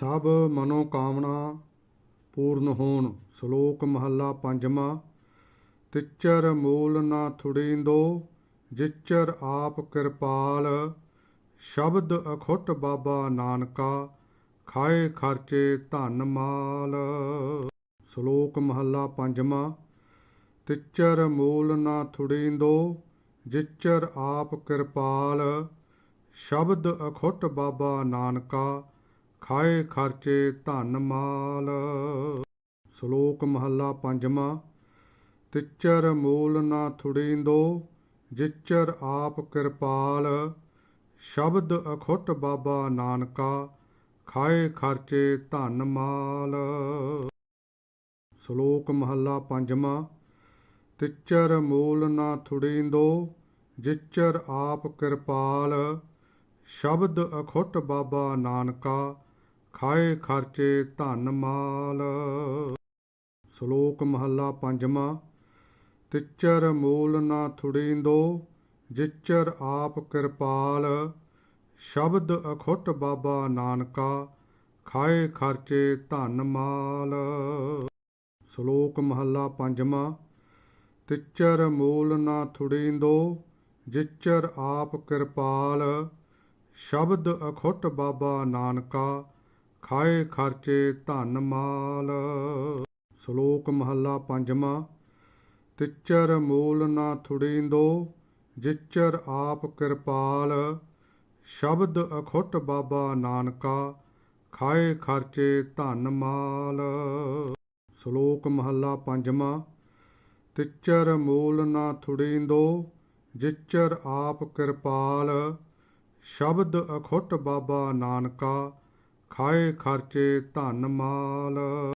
ਸਭ ਮਨੋਕਾਮਨਾ ਪੂਰਨ ਹੋਣ। ਸ਼ਲੋਕ ਮਹੱਲਾ ਪੰਜਵਾਂ, ਤਿਚਰ ਮੂਲ ਨਾ ਥੁੜੀਂਦੋ, ਜਿਚਰ ਆਪ ਕਿਰਪਾਲ। ਸ਼ਬਦ ਅਖੁੱਟ ਬਾਬਾ ਨਾਨਕਾ, ਖਾਏ ਖਰਚੇ ਧਨ ਮਾਲ। ਸ਼ਲੋਕ ਮਹੱਲਾ ਪੰਜਵਾਂ, ਤਿਚਰ ਮੂਲ ਨਾ ਥੁੜੀਂਦੋ, ਜਿਚਰ ਆਪ ਕਿਰਪਾਲ। ਸ਼ਬਦ ਅਖੁੱਟ ਬਾਬਾ ਨਾਨਕਾ ਖਾਏ ਖਰਚੇ ਧਨ ਮਾਲ। ਸ਼ਲੋਕ ਮਹੱਲਾ ਪੰਜਵਾਂ, ਤਿਚਰ ਮੂਲ ਨਾ ਥੁੜੀਂਦੋ, ਜਿਚਰ ਆਪ ਕਿਰਪਾਲ। ਸ਼ਬਦ ਅਖੁੱਟ ਬਾਬਾ ਨਾਨਕਾ, ਖਾਏ ਖਰਚੇ ਧਨ ਮਾਲ। ਸ਼ਲੋਕ ਮਹੱਲਾ ਪੰਜਵਾਂ, ਤਿਚਰ ਮੂਲ ਨਾ ਥੁੜੀਂਦੋ, ਜਿਚਰ ਆਪ ਕਿਰਪਾਲ। ਸ਼ਬਦ ਅਖੁੱਟ ਬਾਬਾ ਨਾਨਕਾ ਖਾਏ ਖਰਚੇ ਧਨ ਮਾਲ। ਸ਼ਲੋਕ ਮਹੱਲਾ ਪੰਜਵਾਂ, ਤਿਚਰ ਮੂਲ ਨਾ ਥੁੜੀਂਦੋ, ਜਿਚਰ ਆਪ ਕਿਰਪਾਲ। ਸ਼ਬਦ ਅਖੁੱਟ ਬਾਬਾ ਨਾਨਕਾ, ਖਾਏ ਖਰਚੇ ਧਨ ਮਾਲ। ਸ਼ਲੋਕ ਮਹੱਲਾ ਪੰਜਵਾਂ, ਤਿਚਰ ਮੂਲ ਨਾ ਥੁੜੀਂਦੋ, ਜਿਚਰ ਆਪ ਕਿਰਪਾਲ। ਸ਼ਬਦ ਅਖੁੱਟ ਬਾਬਾ ਨਾਨਕਾ ਖਾਏ ਖਰਚੇ ਧਨ ਮਾਲ। ਸ਼ਲੋਕ ਮਹੱਲਾ ਪੰਜਵਾਂ, ਤਿਚਰ ਮੂਲ ਨਾ ਥੁੜੀਂਦੋ, ਜਿਚਰ ਆਪ ਕਿਰਪਾਲ। ਸ਼ਬਦ ਅਖੁੱਟ ਬਾਬਾ ਨਾਨਕਾ, ਖਾਏ ਖਰਚੇ ਧਨ ਮਾਲ। ਸ਼ਲੋਕ ਮਹੱਲਾ ਪੰਜਵਾਂ, ਤਿਚਰ ਮੂਲ ਨਾ ਥੁੜੀਂਦੋ, ਜਿਚਰ ਆਪ ਕਿਰਪਾਲ। ਸ਼ਬਦ ਅਖੁੱਟ ਬਾਬਾ ਨਾਨਕਾ ਖਾਏ ਖਰਚੇ ਧਨ ਮਾਲ।